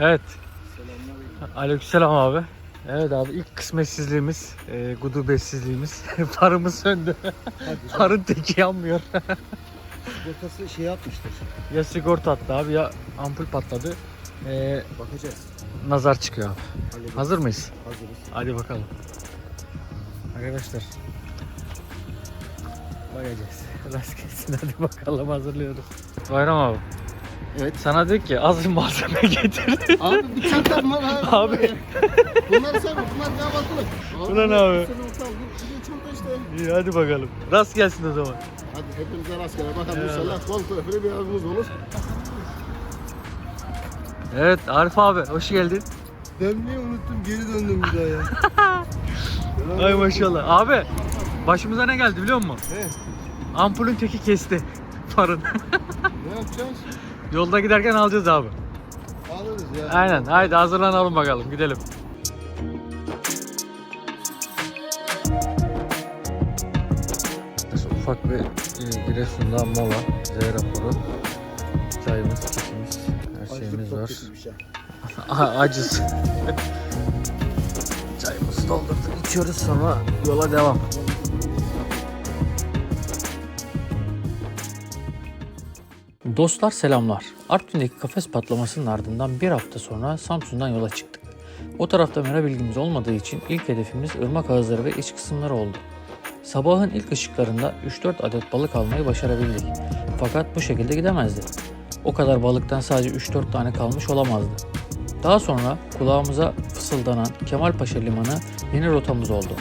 Evet. Aleykümselam abi. Evet abi ilk kısmetsizliğimiz, e, gudubetsizliğimiz. Farımız söndü. Farın teki yanmıyor. Sigortası şey yapmıştır. ya sigorta attı abi ya ampul patladı. E, Bakacağız. nazar çıkıyor abi. Hallederiz. Hazır mıyız? Hazırız. Hadi bakalım. Arkadaşlar. Bakacağız. Rast gelsin hadi bakalım hazırlıyoruz. Bayram abi. Evet. Sana dedik ki az malzeme getir. Abi bir çantam var abi. Abi. Bunlar sen bunlar kahvaltılık. Bunlar ne abi? Bir çanta işte. İyi hadi bakalım. Rast gelsin o zaman. Hadi hepimize rastgele bakalım Eyvallah. inşallah bol köfürü bir avımız olur. Evet Arif abi hoş geldin. Dönmeyi unuttum geri döndüm bir daha ya. Ay maşallah. Abi başımıza ne geldi biliyor musun? He, Ampulün teki kesti. Farın. ne yapacağız? Yolda giderken alacağız abi. Alırız ya. Aynen. Haydi hazırlanalım bakalım. Gidelim. Ufak bir Giresun'da mola. Z raporu. Çayımız, kekimiz, her şeyimiz var. Aciz. Çayımızı doldurduk, içiyoruz sonra yola devam. Dostlar selamlar. Artvin'deki kafes patlamasının ardından bir hafta sonra Samsun'dan yola çıktık. O tarafta mera bilgimiz olmadığı için ilk hedefimiz ırmak ağızları ve iç kısımları oldu. Sabahın ilk ışıklarında 3-4 adet balık almayı başarabildik. Fakat bu şekilde gidemezdi. O kadar balıktan sadece 3-4 tane kalmış olamazdı. Daha sonra kulağımıza fısıldanan Kemalpaşa Limanı yeni rotamız oldu.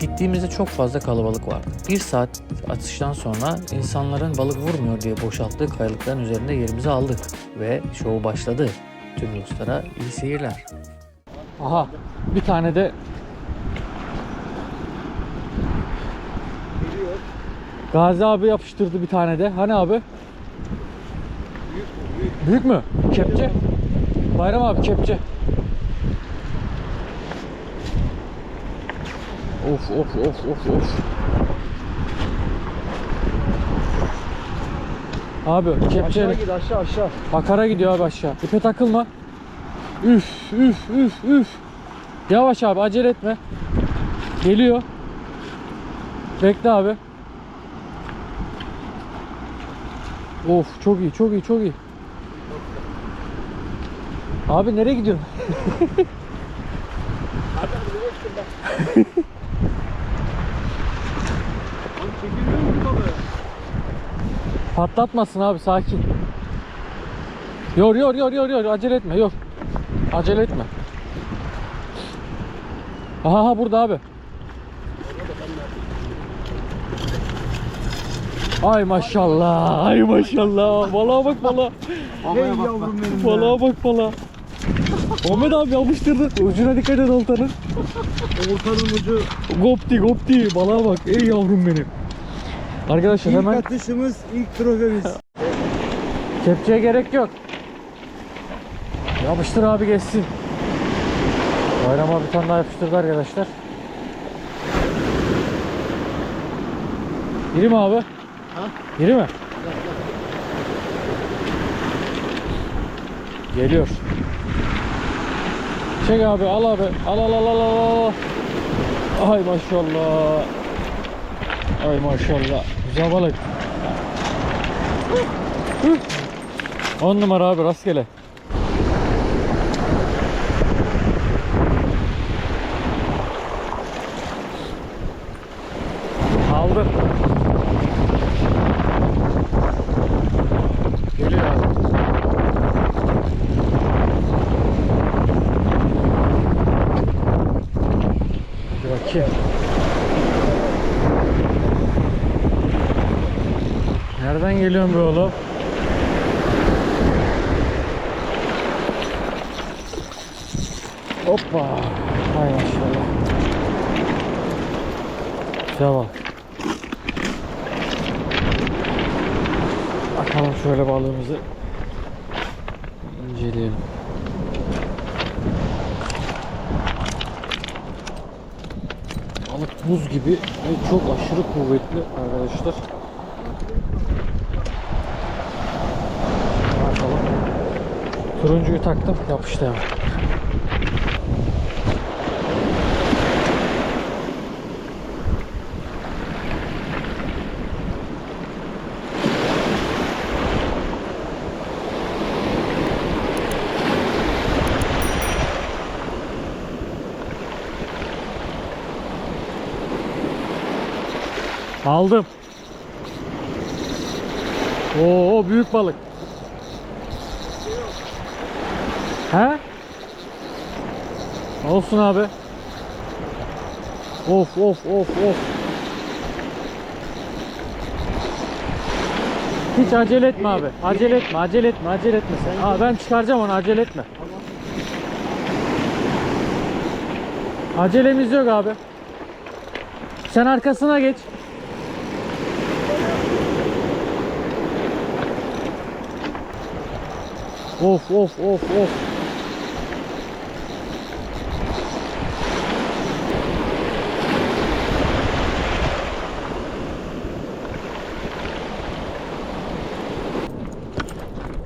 Gittiğimizde çok fazla kalabalık vardı. Bir saat atıştan sonra insanların balık vurmuyor diye boşalttığı kayalıkların üzerinde yerimizi aldık ve şov başladı. Tüm dostlara iyi seyirler. Aha bir tane de Gazi abi yapıştırdı bir tane de. Hani abi? Büyük mü? Kepçe. Bayram abi kepçe. Of of of of of. Abi kepçe. Aşağı git aşağı aşağı. Bakara gidiyor abi aşağı. İpe takılma. Üf üf üf üf. Yavaş abi acele etme. Geliyor. Bekle abi. Of çok iyi çok iyi çok iyi. Abi nereye gidiyorsun? Abi çekilmiyor mu balığı? Patlatmasın abi sakin. Yor yor yor yor yor acele etme yor. Acele etme. Aha burada abi. Ay maşallah. Ay maşallah. Balığa bak balığa. Hey yavrum benim Balığa bak balığa. Ahmet abi yapıştırdı. Ucuna dikkat et oltanın. Ortanın ucu. Gopti gopti. Balığa bak. Ey yavrum benim. Arkadaşlar İlk hemen atışımız, ilk trofemiz. Kepçeye gerek yok. Yapıştır abi geçsin. Bayram abi bir tane daha yapıştırdı arkadaşlar. Giri mi abi? Ha? Giri mi? Geliyor. Çek abi al abi. Al al al al al. Ay maşallah. Ay maşallah. Güzel balık. Hı. 10 numara abi rastgele. Aldı. Geliyor abi. Hadi bakayım. Geliyorsun be oğlum? Hoppa. Hay maşallah. Bak. Bakalım şöyle balığımızı inceleyelim. Balık buz gibi ve çok aşırı kuvvetli arkadaşlar. Bakalım. Turuncuyu taktım yapıştı hemen. Aldım. Oo büyük balık. He? Olsun abi. Of of of of. Hiç acele etme abi. Acele etme, acele etme, acele etme sen. Aa, ben çıkaracağım onu, acele etme. Acelemiz yok abi. Sen arkasına geç. Of of of of.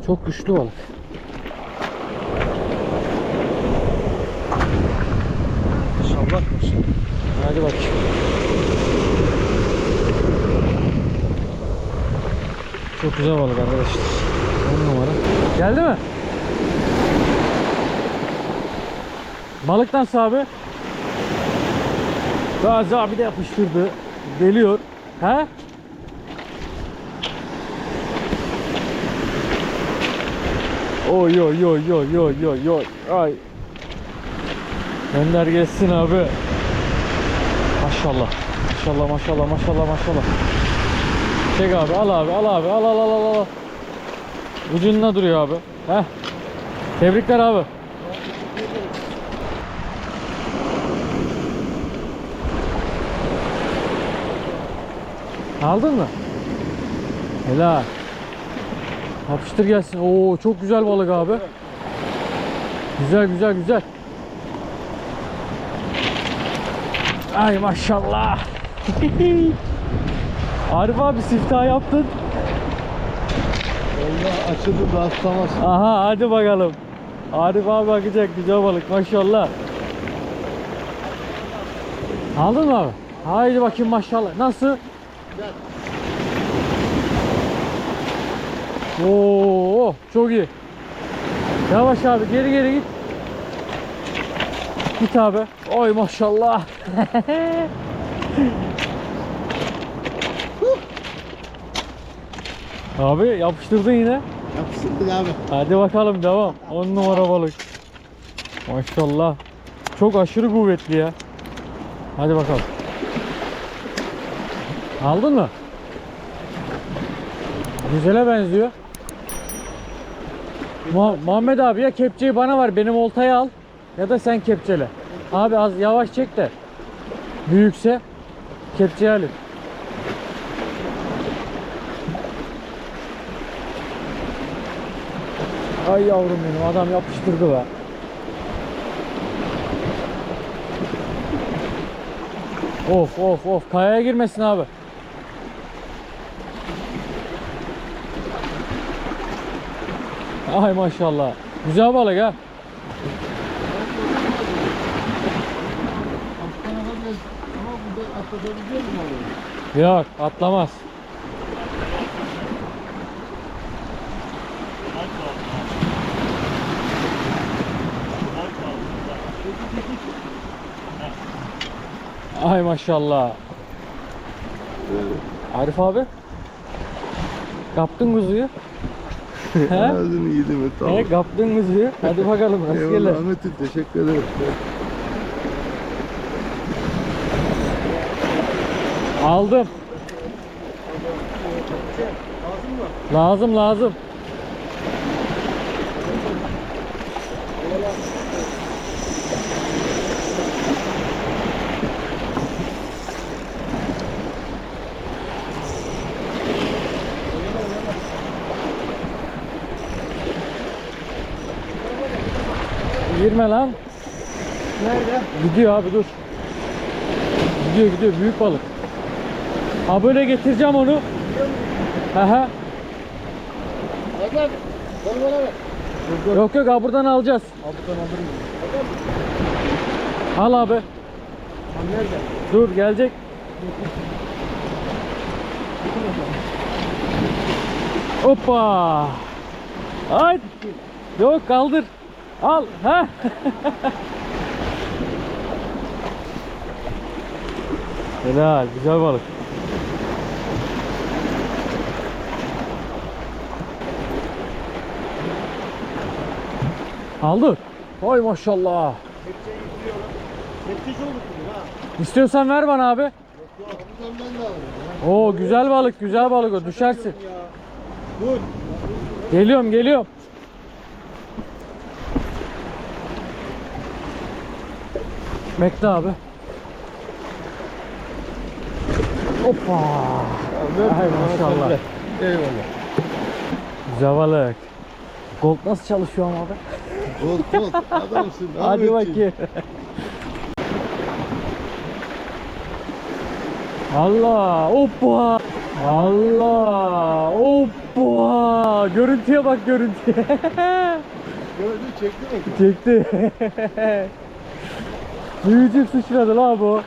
Çok güçlü balık. İnşallah maşallah. Hadi bakayım. Çok güzel balık arkadaşlar. 10 numara. Geldi mi? Balık nasıl abi? Gazi abi de yapıştırdı. Geliyor. He? Oy oy oy oy oy oy oy. Ay. Gönder gelsin abi. Maşallah. Maşallah maşallah maşallah maşallah. Çek abi al abi al abi al al al al al. Ucunda duruyor abi. Heh. Tebrikler abi. Aldın mı? Helal. Yapıştır gelsin. Oo çok güzel balık abi. Güzel güzel güzel. Ay maşallah. Arif abi siftah yaptın. Allah açıldı da aslamaz. Aha hadi bakalım. Arif abi bakacak güzel balık maşallah. Aldın mı abi? Haydi bakayım maşallah. Nasıl? Oo çok iyi. Yavaş abi geri geri git. Git abi. Oy maşallah. abi yapıştırdın yine. Yapıştırdık abi. Hadi bakalım devam. 10 numara balık. Maşallah. Çok aşırı kuvvetli ya. Hadi bakalım. Aldın mı? Güzele benziyor. Mu- Muhammed abi ya kepçeyi bana ver benim oltayı al ya da sen kepçele. Abi az yavaş çek de büyükse kepçeyi alayım. Ay yavrum benim adam yapıştırdı be. Of of of kayaya girmesin abi. Ay maşallah. Güzel balık ha. Yok atlamaz. Ay maşallah. Arif abi. Kaptın kuzuyu. Ağzını yedim et He, kaptın kuzuyu. Hadi bakalım. Eyvallah Ahmet'im teşekkür ederim. Aldım. Lazım lazım. Girme lan. Nerede? Gidiyor abi dur. Gidiyor gidiyor büyük balık. Ha böyle getireceğim onu. Aha. Adam. Bana bana ver. Dur dur. Yok yok ha buradan alacağız. Abdan alırım. Al abi. Tam nerede? Dur gelecek. Hoppa. Ay. Yok kaldır. Al. Ha. Helal. Güzel balık. Aldı. Oy maşallah. Kepçeyi gidiyorum. Kepçeci olur bugün ha. İstiyorsan ver bana abi. Yok yok. Buradan ben de alırım. Oo güzel balık, güzel balık o. Düşersin. Dur. Geliyorum, geliyorum. Bekle abi. Hoppa. Ay maşallah. Eyvallah. Güzel balık. Gold nasıl çalışıyor ama abi? Kol kol. Adamsın. Hadi bakayım. Allah, hoppa. Allah, hoppa. Görüntüye bak görüntüye. Gördün çekti mi? Çekti. Büyücük sıçradı la bu.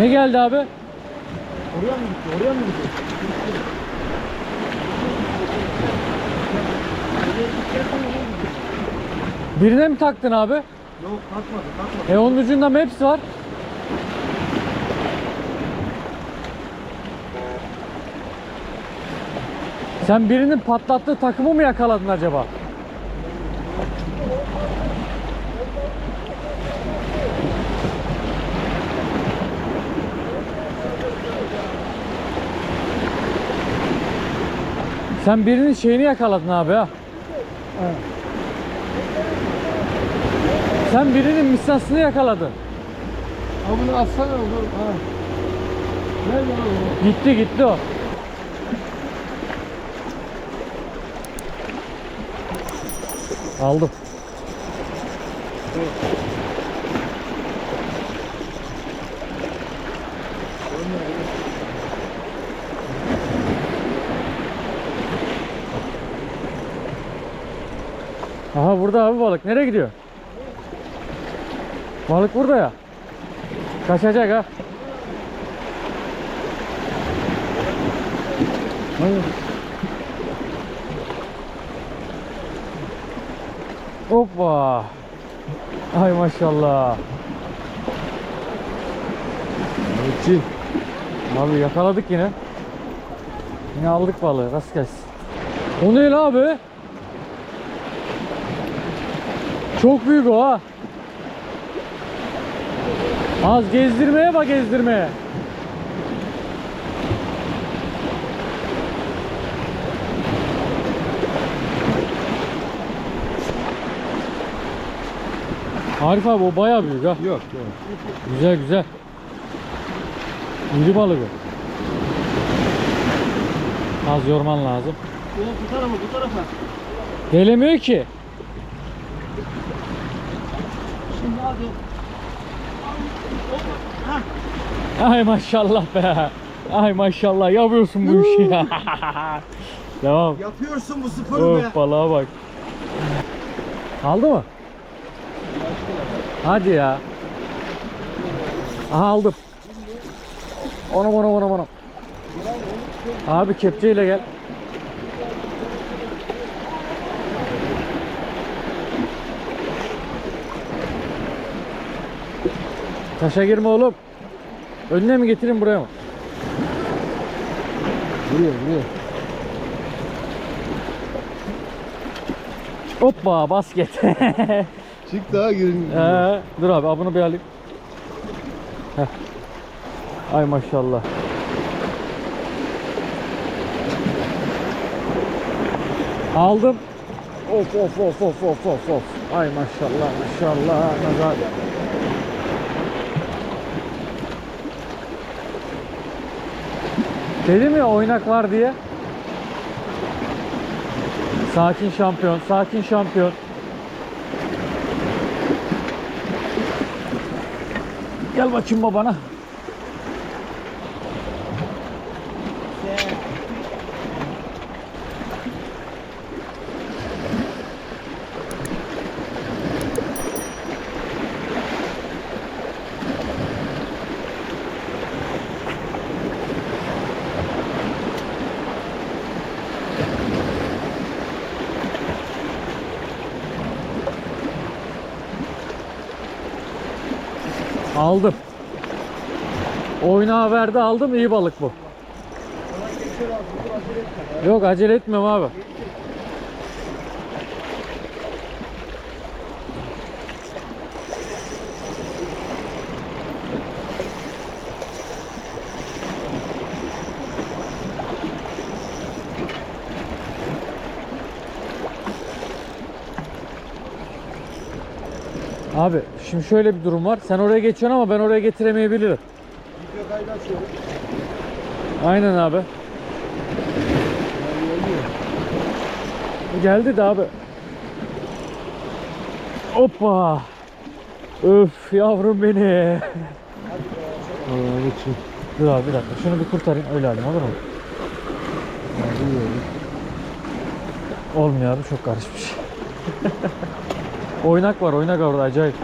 Ne geldi abi? Oraya mı gitti? Oraya mı gitti? Birine mi taktın abi? Yok kalkmadı kalkmadı. E onun ucunda maps var. Sen birinin patlattığı takımı mı yakaladın acaba? Sen birinin şeyini yakaladın abi ha. Sen birinin misasını yakaladın. Ha bunu atsana olur. Ha. Nerede o? Gitti gitti o. Aldım. Aha burada abi balık. Nereye gidiyor? Balık burada ya. Kaçacak ha. Hayır. Hoppa. Ay maşallah. Ahmetciğim. Abi yakaladık yine. Yine aldık balığı. Rast gelsin. O ne abi? Çok büyük o ha. Az gezdirmeye bak gezdirmeye. Arif abi o bayağı büyük ha. Yok yok. Güzel güzel. İri balık o. Az yorman lazım. Ulan bu tarafa bu tarafa. Gelemiyor ki. Şimdi hadi. Ay maşallah be. Ay maşallah yapıyorsun bu işi ya. Devam. Yapıyorsun bu sporu be. Of balığa bak. Aldı mı? Hadi ya. Aha aldım. Onu onu onu onu. Abi kepçeyle gel. Taşa girme oğlum. Önüne mi getireyim buraya mı? Buraya buraya. Hoppa basket. Çık daha girin. Ee, dur abi bunu bir alayım. Heh. Ay maşallah. Aldım. Of of of of of of of. Ay maşallah maşallah. Nazar. Dedim ya oynak var diye. Sakin şampiyon, sakin şampiyon. Gel bakayım babana. Aldım. Oynağı verdi aldım iyi balık bu. Yok acele etmiyorum abi. Abi şimdi şöyle bir durum var. Sen oraya geçiyorsun ama ben oraya getiremeyebilirim. Video kaydı açıyorum. Aynen abi. Geldi de abi. Hoppa. Öf yavrum beni. Aa, geçin. Dur abi bir dakika. Şunu bir kurtarayım öyle alayım olur mu? Olmuyor abi çok karışmış. oynak var oynak orada acayip.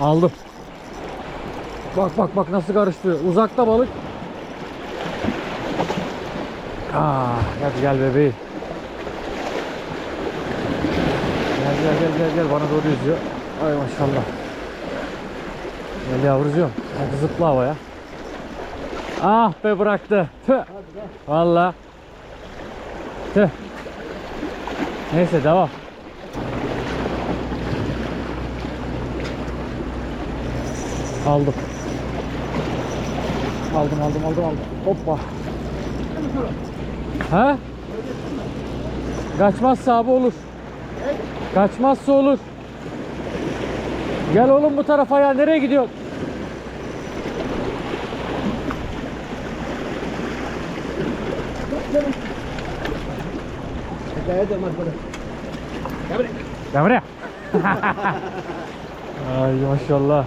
Aldım. Bak bak bak nasıl karıştı. Uzakta balık. Ah, hadi gel bebeğim. Gel gel gel gel gel bana doğru yüzüyor. Ay maşallah. Gel yavrucuğum. Hadi zıpla havaya. Ah be bıraktı. Tüh. Valla. Neyse devam. Aldım. Aldım aldım aldım aldım. Hoppa. Ha? Kaçmazsa abi olur. Kaçmazsa olur. Gel oğlum bu tarafa ya. Nereye gidiyorsun? Böyle. Gel buraya. Ay maşallah.